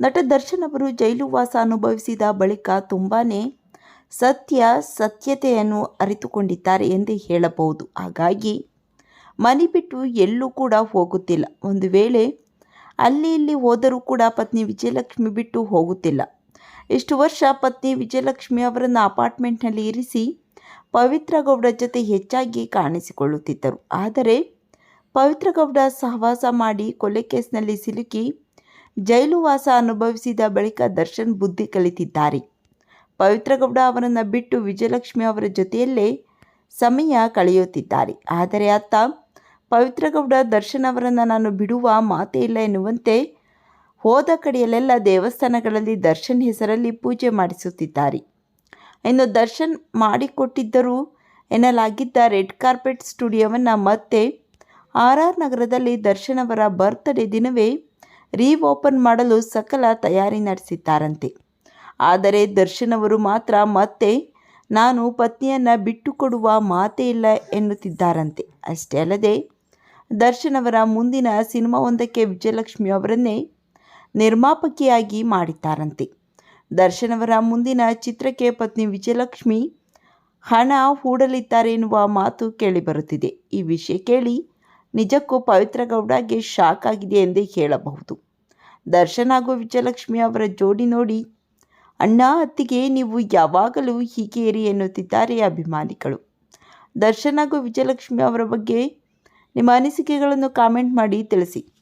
ನಟ ದರ್ಶನ್ ಅವರು ಜೈಲು ವಾಸ ಅನುಭವಿಸಿದ ಬಳಿಕ ತುಂಬಾ ಸತ್ಯ, ಸತ್ಯತೆಯನ್ನು ಅರಿತುಕೊಂಡಿದ್ದಾರೆ ಎಂದು ಹೇಳಬಹುದು. ಹಾಗಾಗಿ ಮನೆ ಬಿಟ್ಟು ಎಲ್ಲೂ ಕೂಡ ಹೋಗುತ್ತಿಲ್ಲ. ಒಂದು ವೇಳೆ ಅಲ್ಲಿ ಇಲ್ಲಿ ಹೋದರೂ ಕೂಡ ಪತ್ನಿ ವಿಜಯಲಕ್ಷ್ಮಿ ಬಿಟ್ಟು ಹೋಗುತ್ತಿಲ್ಲ. ಇಷ್ಟು ವರ್ಷ ಪತ್ನಿ ವಿಜಯಲಕ್ಷ್ಮಿ ಅವರನ್ನು ಅಪಾರ್ಟ್ಮೆಂಟ್ನಲ್ಲಿ ಇರಿಸಿ ಪವಿತ್ರ ಗೌಡ ಜೊತೆ ಹೆಚ್ಚಾಗಿ ಕಾಣಿಸಿಕೊಳ್ಳುತ್ತಿದ್ದರು. ಆದರೆ ಪವಿತ್ರ ಗೌಡ ಸಹವಾಸ ಮಾಡಿ ಕೊಲೆ ಕೇಸ್ನಲ್ಲಿ ಸಿಲುಕಿ ಜೈಲು ವಾಸ ಅನುಭವಿಸಿದ ಬಳಿಕ ದರ್ಶನ್ ಬುದ್ಧಿ ಕಲಿತಿದ್ದಾರೆ. ಪವಿತ್ರಗೌಡ ಅವರನ್ನು ಬಿಟ್ಟು ವಿಜಯಲಕ್ಷ್ಮಿ ಅವರ ಜೊತೆಯಲ್ಲೇ ಸಮಯ ಕಳೆಯುತ್ತಿದ್ದಾರೆ. ಆದರೆ ಅತ್ತ ಪವಿತ್ರಗೌಡ ದರ್ಶನ್ ಅವರನ್ನು ನಾನು ಬಿಡುವ ಮಾತೇ ಇಲ್ಲ ಎನ್ನುವಂತೆ ಹೋದ ಕಡೆಯಲ್ಲೆಲ್ಲ ದೇವಸ್ಥಾನಗಳಲ್ಲಿ ದರ್ಶನ್ ಹೆಸರಲ್ಲಿ ಪೂಜೆ ಮಾಡಿಸುತ್ತಿದ್ದಾರೆ. ಇನ್ನು ದರ್ಶನ್ ಮಾಡಿಕೊಟ್ಟಿದ್ದರು ಎನ್ನಲಾಗಿದ್ದ ರೆಡ್ ಕಾರ್ಪೆಟ್ ಸ್ಟುಡಿಯೋವನ್ನು ಮತ್ತೆ ಆರ್ ಆರ್ ನಗರದಲ್ಲಿ ದರ್ಶನ್ ಅವರ ಬರ್ತ್ಡೇ ದಿನವೇ ರೀಓಪನ್ ಮಾಡಲು ಸಕಲ ತಯಾರಿ ನಡೆಸಿದ್ದಾರಂತೆ. ಆದರೆ ದರ್ಶನ್ ಅವರು ಮಾತ್ರ, ಮತ್ತೆ ನಾನು ಪತ್ನಿಯನ್ನು ಬಿಟ್ಟು ಕೊಡುವ ಮಾತೇ ಇಲ್ಲ ಎನ್ನುತ್ತಿದ್ದಾರಂತೆ. ಅಷ್ಟೇ ಅಲ್ಲದೆ ದರ್ಶನ್ ಅವರ ಮುಂದಿನ ಸಿನಿಮಾವೊಂದಕ್ಕೆ ವಿಜಯಲಕ್ಷ್ಮಿ ಅವರನ್ನೇ ನಿರ್ಮಾಪಕಿಯಾಗಿ ಮಾಡಿದ್ದಾರಂತೆ. ದರ್ಶನ್ ಅವರ ಮುಂದಿನ ಚಿತ್ರಕ್ಕೆ ಪತ್ನಿ ವಿಜಯಲಕ್ಷ್ಮಿ ಹಣ ಹೂಡಲಿದ್ದಾರೆ ಎನ್ನುವ ಮಾತು ಕೇಳಿಬರುತ್ತಿದೆ. ಈ ವಿಷಯ ಕೇಳಿ ನಿಜಕ್ಕೂ ಪವಿತ್ರ ಗೌಡಗೆ ಶಾಕ್ ಆಗಿದೆ ಎಂದೇ ಹೇಳಬಹುದು. ದರ್ಶನ್ ಹಾಗೂ ವಿಜಯಲಕ್ಷ್ಮಿ ಅವರ ಜೋಡಿ ನೋಡಿ, ಅಣ್ಣ, ಅತ್ತಿಗೆ ನೀವು ಯಾವಾಗಲೂ ಹೀಗೆ ಇರಿ ಎನ್ನುತ್ತಿದ್ದಾರೆ ಅಭಿಮಾನಿಗಳು. ದರ್ಶನ್ ಹಾಗೂ ವಿಜಯಲಕ್ಷ್ಮಿ ಅವರ ಬಗ್ಗೆ ನಿಮ್ಮ ಅನಿಸಿಕೆಗಳನ್ನು ಕಾಮೆಂಟ್ ಮಾಡಿ ತಿಳಿಸಿ.